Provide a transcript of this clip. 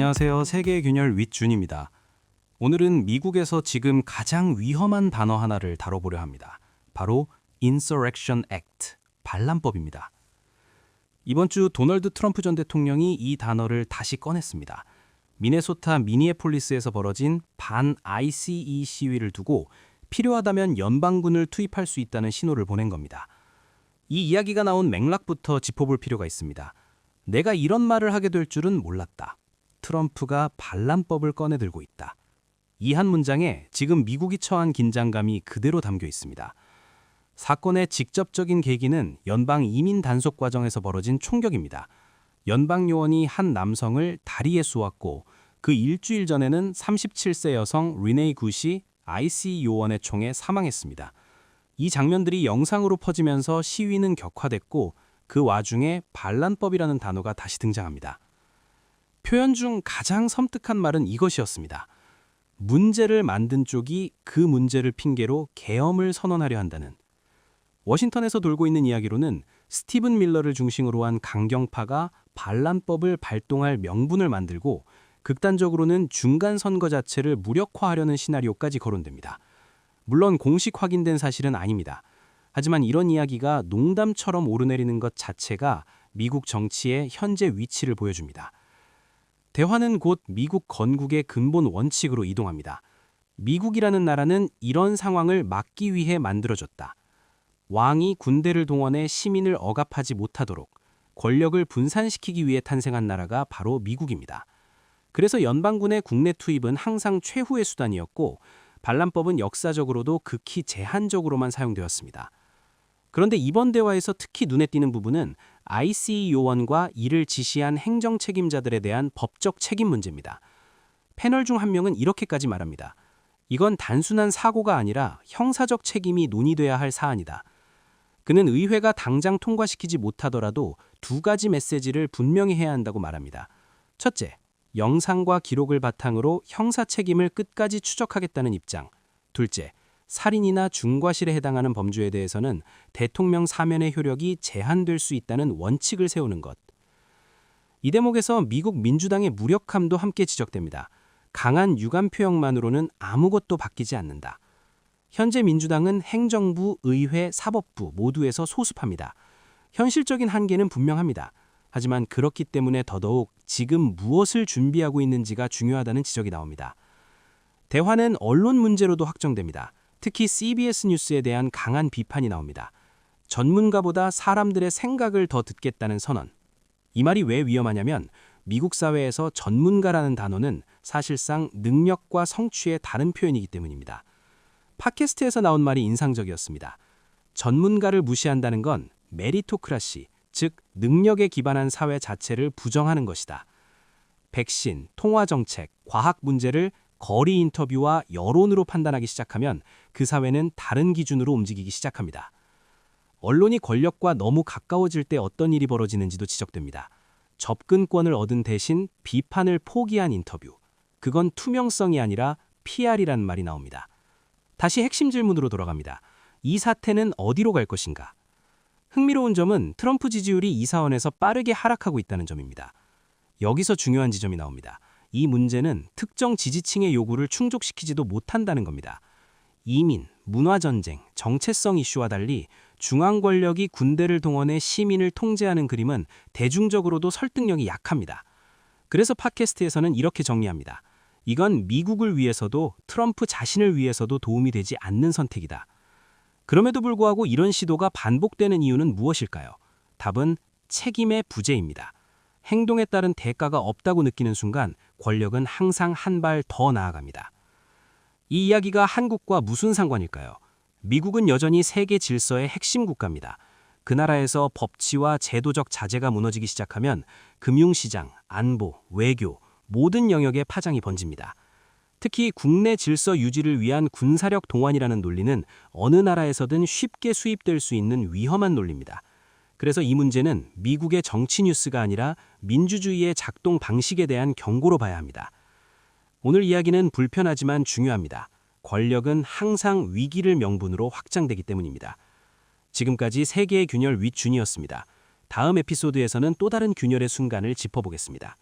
안녕하세요. 세계 균열 윗준입니다. 오늘은 미국에서 지금 가장 위험한 단어 하나를 다뤄보려 합니다. 바로 Insurrection Act, 반란법입니다. 이번 주 도널드 트럼프 전 대통령이 이 단어를 다시 꺼냈습니다. 미네소타 미니애폴리스에서 벌어진 반 ICE 시위를 두고 필요하다면 연방군을 투입할 수 있다는 신호를 보낸 겁니다. 이 이야기가 나온 맥락부터 짚어볼 필요가 있습니다. 내가 이런 말을 하게 될 줄은 몰랐다. 트럼프가 반란법을 꺼내들고 있다. 이 한 문장에 지금 미국이 처한 긴장감이 그대로 담겨 있습니다. 사건의 직접적인 계기는 연방 이민 단속 과정에서 벌어진 총격입니다. 연방 요원이 한 남성을 다리에 쏘았고 그 일주일 전에는 37세 여성 리네이 굿이 IC 요원의 총에 사망했습니다. 이 장면들이 영상으로 퍼지면서 시위는 격화됐고 그 와중에 반란법이라는 단어가 다시 등장합니다. 표현 중 가장 섬뜩한 말은 이것이었습니다. 문제를 만든 쪽이 그 문제를 핑계로 계엄을 선언하려 한다는. 워싱턴에서 돌고 있는 이야기로는 스티븐 밀러를 중심으로 한 강경파가 반란법을 발동할 명분을 만들고 극단적으로는 중간 선거 자체를 무력화하려는 시나리오까지 거론됩니다. 물론 공식 확인된 사실은 아닙니다. 하지만 이런 이야기가 농담처럼 오르내리는 것 자체가 미국 정치의 현재 위치를 보여줍니다. 대화는 곧 미국 건국의 근본 원칙으로 이동합니다. 미국이라는 나라는 이런 상황을 막기 위해 만들어졌다. 왕이 군대를 동원해 시민을 억압하지 못하도록 권력을 분산시키기 위해 탄생한 나라가 바로 미국입니다. 그래서 연방군의 국내 투입은 항상 최후의 수단이었고 반란법은 역사적으로도 극히 제한적으로만 사용되었습니다. 그런데 이번 대화에서 특히 눈에 띄는 부분은 ICE 요원과 이를 지시한 행정 책임자들에 대한 법적 책임 문제입니다. 패널 중 한 명은 이렇게까지 말합니다. 이건 단순한 사고가 아니라 형사적 책임이 논의돼야 할 사안이다. 그는 의회가 당장 통과시키지 못하더라도 두 가지 메시지를 분명히 해야 한다고 말합니다. 첫째, 영상과 기록을 바탕으로 형사 책임을 끝까지 추적하겠다는 입장. 둘째, 살인이나 중과실에 해당하는 범죄에 대해서는 대통령 사면의 효력이 제한될 수 있다는 원칙을 세우는 것. 이 대목에서 미국 민주당의 무력함도 함께 지적됩니다. 강한 유감 표현만으로는 아무것도 바뀌지 않는다. 현재 민주당은 행정부, 의회, 사법부 모두에서 소수파입니다. 현실적인 한계는 분명합니다. 하지만 그렇기 때문에 더더욱 지금 무엇을 준비하고 있는지가 중요하다는 지적이 나옵니다. 대화는 언론 문제로도 확정됩니다. 특히 CBS 뉴스에 대한 강한 비판이 나옵니다. 전문가보다 사람들의 생각을 더 듣겠다는 선언. 이 말이 왜 위험하냐면 미국 사회에서 전문가라는 단어는 사실상 능력과 성취의 다른 표현이기 때문입니다. 팟캐스트에서 나온 말이 인상적이었습니다. 전문가를 무시한다는 건 메리토크라시, 즉 능력에 기반한 사회 자체를 부정하는 것이다. 백신, 통화 정책, 과학 문제를 거리 인터뷰와 여론으로 판단하기 시작하면 그 사회는 다른 기준으로 움직이기 시작합니다. 언론이 권력과 너무 가까워질 때 어떤 일이 벌어지는지도 지적됩니다. 접근권을 얻은 대신 비판을 포기한 인터뷰. 그건 투명성이 아니라 PR이라는 말이 나옵니다. 다시 핵심 질문으로 돌아갑니다. 이 사태는 어디로 갈 것인가? 흥미로운 점은 트럼프 지지율이 이 사원에서 빠르게 하락하고 있다는 점입니다. 여기서 중요한 지점이 나옵니다. 이 문제는 특정 지지층의 요구를 충족시키지도 못한다는 겁니다. 이민, 문화전쟁, 정체성 이슈와 달리 중앙 권력이 군대를 동원해 시민을 통제하는 그림은 대중적으로도 설득력이 약합니다. 그래서 팟캐스트에서는 이렇게 정리합니다. 이건 미국을 위해서도 트럼프 자신을 위해서도 도움이 되지 않는 선택이다. 그럼에도 불구하고 이런 시도가 반복되는 이유는 무엇일까요? 답은 책임의 부재입니다. 행동에 따른 대가가 없다고 느끼는 순간 권력은 항상 한 발 더 나아갑니다. 이 이야기가 한국과 무슨 상관일까요? 미국은 여전히 세계 질서의 핵심 국가입니다. 그 나라에서 법치와 제도적 자재가 무너지기 시작하면 금융시장, 안보, 외교, 모든 영역에 파장이 번집니다. 특히 국내 질서 유지를 위한 군사력 동원이라는 논리는 어느 나라에서든 쉽게 수입될 수 있는 위험한 논리입니다. 그래서 이 문제는 미국의 정치 뉴스가 아니라 민주주의의 작동 방식에 대한 경고로 봐야 합니다. 오늘 이야기는 불편하지만 중요합니다. 권력은 항상 위기를 명분으로 확장되기 때문입니다. 지금까지 세계의 균열 윗준이었습니다. 다음 에피소드에서는 또 다른 균열의 순간을 짚어보겠습니다.